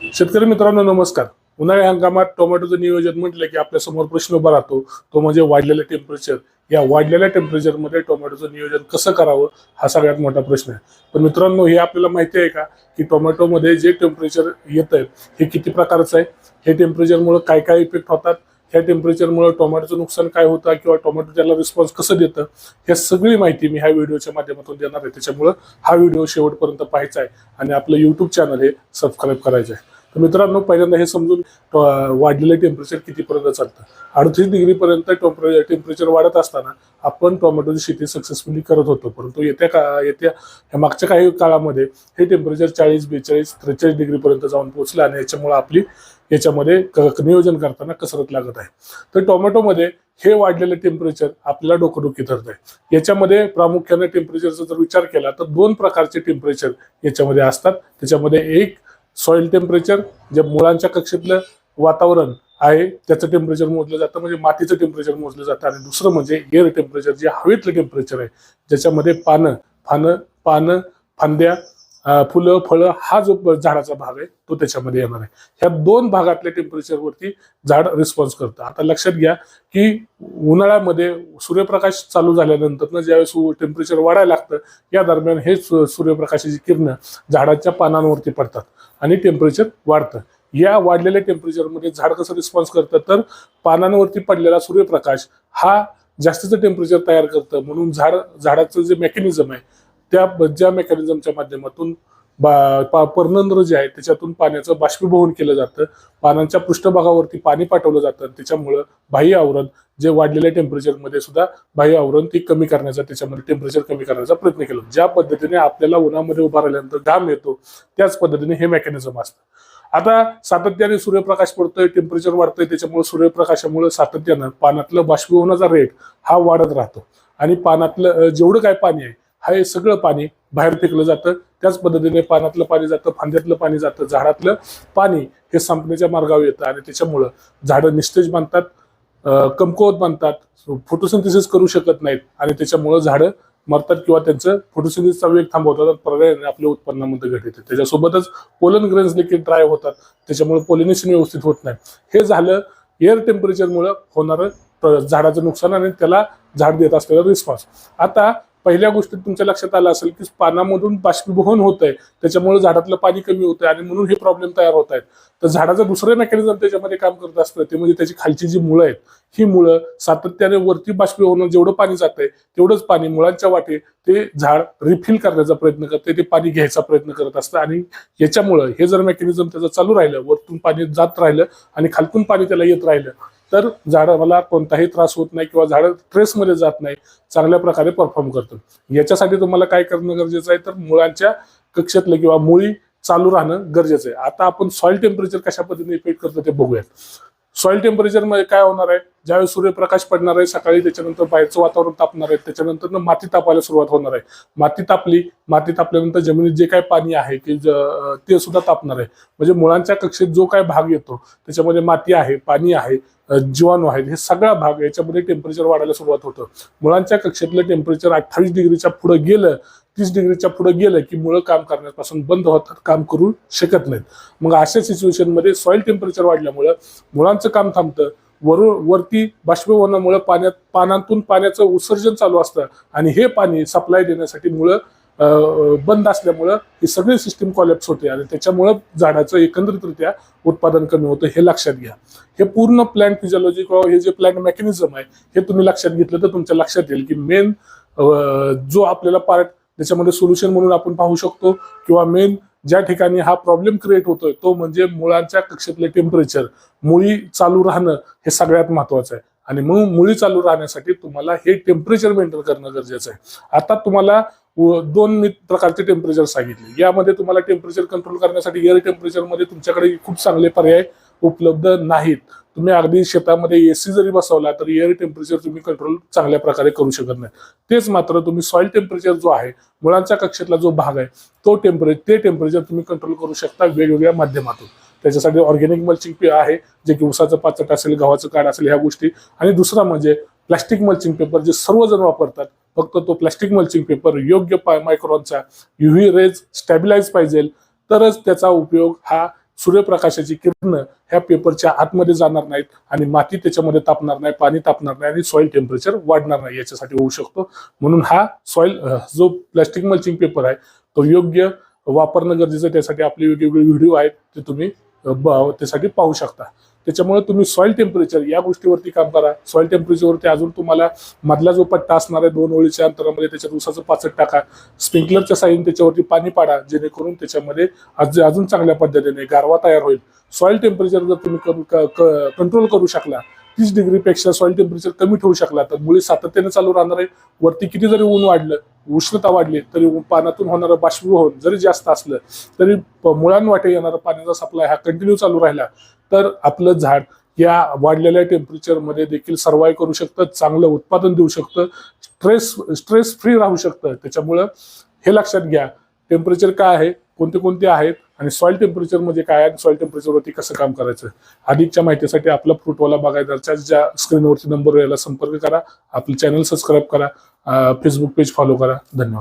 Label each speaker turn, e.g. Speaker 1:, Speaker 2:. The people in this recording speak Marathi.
Speaker 1: शेतकरी मित्रांनो नमस्कार. उन्हाळी हंगामात टोमॅटोचं नियोजन म्हटलं की आपल्यासमोर प्रश्न उभा राहतो तो म्हणजे वाढलेलं टेम्परेचर या वाढलेल्या टेम्परेचरमध्ये टोमॅटोचं नियोजन कसं करावं हा सगळ्यात मोठा प्रश्न आहे. पण मित्रांनो हे आपल्याला माहिती आहे का की टोमॅटोमध्ये जे टेम्परेचर येतं हे किती प्रकारचं आहे? हे टेम्परेचरमुळे काय काय इफेक्ट होतात? ह्या टेम्परेचरमुळे टोमॅटोचं नुकसान काय होतं किंवा टोमॅटो त्याला रिस्पॉन्स कसं देतं हे सगळी माहिती मी ह्या व्हिडिओच्या माध्यमातून देणार आहे. त्याच्यामुळं हा व्हिडिओ शेवटपर्यंत पाहायचा आहे आणि आपलं युट्यूब चॅनल हे सबस्क्राईब करायचं आहे. तर मित्रांनो पहिल्यांदा हे समजून वाढलेलं टेम्परेचर कितीपर्यंत चालतं? अडतीस डिग्रीपर्यंत टेम्परे टेम्परेचर वाढत असताना आपण टोमॅटोची शेती सक्सेसफुली करत होतो. परंतु येत्या का येत्या ह्या मागच्या काही काळामध्ये हे टेम्परेचर चाळीस बेचाळीस त्रेचाळीस डिग्रीपर्यंत जाऊन पोहोचलं आणि याच्यामुळे आपली याच्यामध्ये क- नियोजन करताना कसरत लागत आहे. तर टोमॅटोमध्ये हे वाढलेलं टेम्परेचर आपल्याला डोकंडोकी ठरत आहे. याच्यामध्ये प्रामुख्याने टेम्परेचरचा जर विचार केला तर दोन प्रकारचे टेम्परेचर याच्यामध्ये असतात. त्याच्यामध्ये एक सॉइल टेम्परेचर जे मुळांच्या कक्षेतलं वातावरण आहे त्याचं टेम्परेचर मोजलं जातं म्हणजे मातीचं टेम्परेचर मोजलं जातं. आणि दुसरं म्हणजे एअर टेम्परेचर जे हवेतलं टेम्परेचर आहे ज्याच्यामध्ये पानं फानं पानं फांद्या फुलं फळं हा जो झाडाचा भाग आहे तो त्याच्यामध्ये येणार आहे. ह्या दोन भागातल्या टेम्परेचरवरती झाड रिस्पॉन्स करतं. आता लक्षात घ्या की उन्हाळ्यामध्ये सूर्यप्रकाश चालू झाल्यानंतर ज्यावेळेस टेम्परेचर वाढायला लागतं या दरम्यान हे सूर्यप्रकाशाची किरणं झाडाच्या पानांवरती पडतात आणि टेम्परेचर वाढतं. या वाढलेल्या टेम्परेचरमध्ये झाड कसं रिस्पॉन्स करतं? तर पानांवरती पडलेला सूर्यप्रकाश हा जास्तीचं टेम्परेचर तयार करतं. म्हणून झाड झाडाचं जे मेकॅनिझम आहे त्या ज्या मेकॅनिझमच्या माध्यमातून बा पर्णंद्र जे आहे त्याच्यातून पाण्याचं बाष्पीभवन केलं जातं. पानांच्या पृष्ठभागावरती पाणी पाठवलं जातं त्याच्यामुळं बाह्य आवरण जे वाढलेल्या टेम्परेचरमध्ये सुद्धा बाह्य आवरण ती कमी करण्याचा त्याच्यामध्ये टेम्परेचर कमी करण्याचा प्रयत्न केला ज्या पद्धतीने आपल्याला उन्हामध्ये उभा राहिल्यानंतर घाम येतो त्याच पद्धतीने हे मेकॅनिझम असतं. आता सातत्याने सूर्यप्रकाश पडतोय टेम्परेचर वाढतंय त्याच्यामुळे सूर्यप्रकाशामुळे सातत्यानं पानातलं बाष्पीभवनाचा रेट हा वाढत राहतो. आणि पानातलं जेवढं काय पाणी आहे हे सगळं पाणी बाहेर फेकलं जातं. त्याच पद्धतीने पानातलं पाणी जातं फांद्यातलं पाणी जातं झाडातलं पाणी हे संपण्याच्या मार्गावर येतं आणि त्याच्यामुळं झाडं निस्तेज बांधतात कमकुवत बांधतात फोटोसिंथेसिस करू शकत नाहीत आणि त्याच्यामुळं झाडं मरतात किंवा त्यांचं फोटोसिंथेसिसचा वेग थांबवतात आणि पर्यायाने आपल्या उत्पन्नामध्ये घट येते. त्याच्यासोबतच पोलन ग्रेन्स देखील ड्राय होतात. त्याच्यामुळे पोलिनेशन व्यवस्थित होत नाही. हे झालं एअर टेम्परेचरमुळं होणारं झाडाचं नुकसान आणि त्याला झाड देत असलेला रिस्पॉन्स. आता पहिल्या गोष्टीत तुमच्या लक्षात आलं असेल की पानामधून बाष्पीभवन होत आहे त्याच्यामुळे झाडातलं पाणी कमी होत आहे आणि म्हणून हे प्रॉब्लेम तयार होत आहेत तर झाडाचं दुसरं मेकॅनिझम त्याच्यामध्ये काम करत असतं ते म्हणजे त्याची खालची जी मुळं आहेत ही मुळं सातत्याने वरती बाष्पीभवन जेवढं पाणी जात आहे तेवढंच पाणी मुळांच्या वाटे ते झाड रिफिल करण्याचा प्रयत्न करते ते पाणी घ्यायचा प्रयत्न करत असतं आणि याच्यामुळं हे जर मेकॅनिझम त्याचं चालू राहिलं वरतून पाणी जात राहिलं आणि खालतून पाणी त्याला येत राहिलं तर झाडाला कोणताही त्रास होत नाही किंवा झाड ट्रेसमध्ये जात नाही चांगल्या प्रकारे परफॉर्म करतो याच्यासाठी तुम्हाला काय करणं गरजेचं आहे? तर मुळांच्या कक्षेतलं किंवा मुळी चालू राहणं गरजेचं आहे. आता आपण सॉइल टेम्परेचर कशा पद्धतीने इफेक्ट करतो ते बघूयात. सॉइल टेम्परेचरमध्ये काय होणार आहे? ज्यावेळी सूर्यप्रकाश पडणार आहे सकाळी त्याच्यानंतर बाहेरचं वातावरण तापणार आहे त्याच्यानंतर माती तापायला सुरुवात होणार आहे. माती तापली माती तापल्यानंतर जमिनीत जे काय पाणी आहे की ते सुद्धा तापणार आहे. म्हणजे मुळांच्या कक्षेत जो काय भाग येतो त्याच्यामध्ये माती आहे पाणी आहे जीवाणू आहेत हे सगळा भाग याच्यामध्ये टेम्परेचर वाढायला सुरुवात होतं. मुळांच्या कक्षेतलं टेम्परेचर अठ्ठावीस डिग्रीच्या पुढे गेलं तीस डिग्रीच्या पुढे गेलं की मुळं काम करण्यापासून बंद होतात काम करू शकत नाहीत. मग अशा सिच्युएशनमध्ये सॉइल टेम्परेचर वाढल्यामुळं मुळांचं काम थांबतं. वरून वरती बाष्पीभवनामुळे पाण्यात पानांतून पाण्याचं उत्सर्जन चालू असतं आणि हे पाणी सप्लाय देण्यासाठी मुळं बंद असल्यामुळं ही सगळी सिस्टीम कॉलेप्स होते आणि त्याच्यामुळं झाडाचं एकंदरीतरित्या उत्पादन कमी होतं हे लक्षात घ्या. हे पूर्ण प्लॅन फिजिओलॉजी किंवा हे जे प्लॅन मेकॅनिझम आहे हे तुम्ही लक्षात घेतलं तर तुमच्या लक्षात येईल की मेन जो आपल्याला पार्ट त्याच्यामध्ये सोल्युशन म्हणून आपण पाहू शकतो. किंवा मेन ज्या ठिकाणी हा प्रॉब्लेम क्रिएट होतोय तो म्हणजे मुळांच्या कक्षेतले टेम्परेचर मुळी चालू राहणं हे सगळ्यात महत्वाचं आहे. आणि मग मुळी चालू राहण्यासाठी तुम्हाला हे टेम्परेचर मेंटेन करणं गरजेचं आहे. आता तुम्हाला दोन मी प्रकारचे टेम्परेचर सांगितले. यामध्ये तुम्हाला टेम्परेचर कंट्रोल करण्यासाठी एअर टेम्परेचरमध्ये तुमच्याकडे खूप चांगले पर्याय उपलब्ध नाहीत. तुम्ही अगदी शेतामध्ये एसी जरी बसवला तर एअर टेम्परेचर तुम्ही कंट्रोल चांगल्या प्रकारे करू शकत नाही. तेच मात्र तुम्ही सॉइल टेम्परेचर जो आहे मुळांच्या कक्षेतला जो भाग आहे तो टेम्परेचर ते टेम्परेचर तुम्ही कंट्रोल करू शकता वेगवेगळ्या माध्यमातून. त्याच्यासाठी ऑर्गॅनिक मल्चिंग आहे जे की उसाचं पाचट असेल गव्हाचं काढ असेल ह्या गोष्टी. आणि दुसरा म्हणजे प्लास्टिक मल्चिंग पेपर जे सर्वजण वापरतात फक्त तो प्लास्टिक मल्चिंग पेपर योग्य मायक्रॉनचा युव्ही रेज स्टॅबिलाइज पाहिजे तरच त्याचा उपयोग हा सूर्यप्रकाशाची किरण ह्या पेपरच्या आतमध्ये जाणार नाहीत आणि माती त्याच्यामध्ये तापणार नाही पाणी तापणार नाही आणि सॉइल टेम्परेचर वाढणार नाही याच्यासाठी होऊ शकतो. म्हणून हा सॉइल जो प्लॅस्टिक मल्चिंग पेपर आहे तो योग्य वापरणं गरजेचं त्यासाठी आपले वेगवेगळे व्हिडिओ आहेत ते तुम्ही त्यासाठी पाहू शकता. त्याच्यामुळे तुम्ही सॉइल टेम्परेचर या गोष्टीवरती काम करा. सॉइल टेम्परेचरवरती अजून तुम्हाला मधला जो पट्टा असणार आहे दोन ओळीच्या अंतरामध्ये त्याच्यात उसाचं पाचट टाका. स्प्रिंकलरच्या साईन त्याच्यावरती पाणी पाडा जेणेकरून त्याच्यामध्ये अजून चांगल्या पद्धतीने गारवा तयार होईल. सॉइल टेम्परेचर जर तुम्ही कंट्रोल करू शकला तीस डिग्रीपेक्षा सॉइल टेम्परेचर कमी ठेवू शकला तर मुळे सातत्याने चालू राहणार आहे. वरती किती जरी ऊन वाढलं उष्णता वाढली तरी ऊ- पाण्यातून होणारं बाष्पीभवन जरी जास्त असलं तरी मुळांवाटे येणारा पाण्याचा सप्लाय हा कंटिन्यू चालू राहिला. तर आपलं झाड या वाढलेल्या टेम्परेचरमध्ये देखील सर्वाय करू शकतं चांगलं उत्पादन देऊ शकतं स्ट्रेस स्ट्रेस फ्री राहू शकतं. त्याच्यामुळं हे लक्षात घ्या टेम्परेचर काय आहे कोणते कोणते आहेत आणि सॉइल टेम्परेचर म्हणजे काय आहे आणि सॉइल टेम्परेचरवरती कसं काम करायचं? अधिकच्या माहितीसाठी आपला फ्रूटवाला बागायदारच्या ज्या स्क्रीनवरती नंबर याला संपर्क करा आपलं चॅनल सबस्क्राईब करा फेसबुक पेज फॉलो करा. धन्यवाद.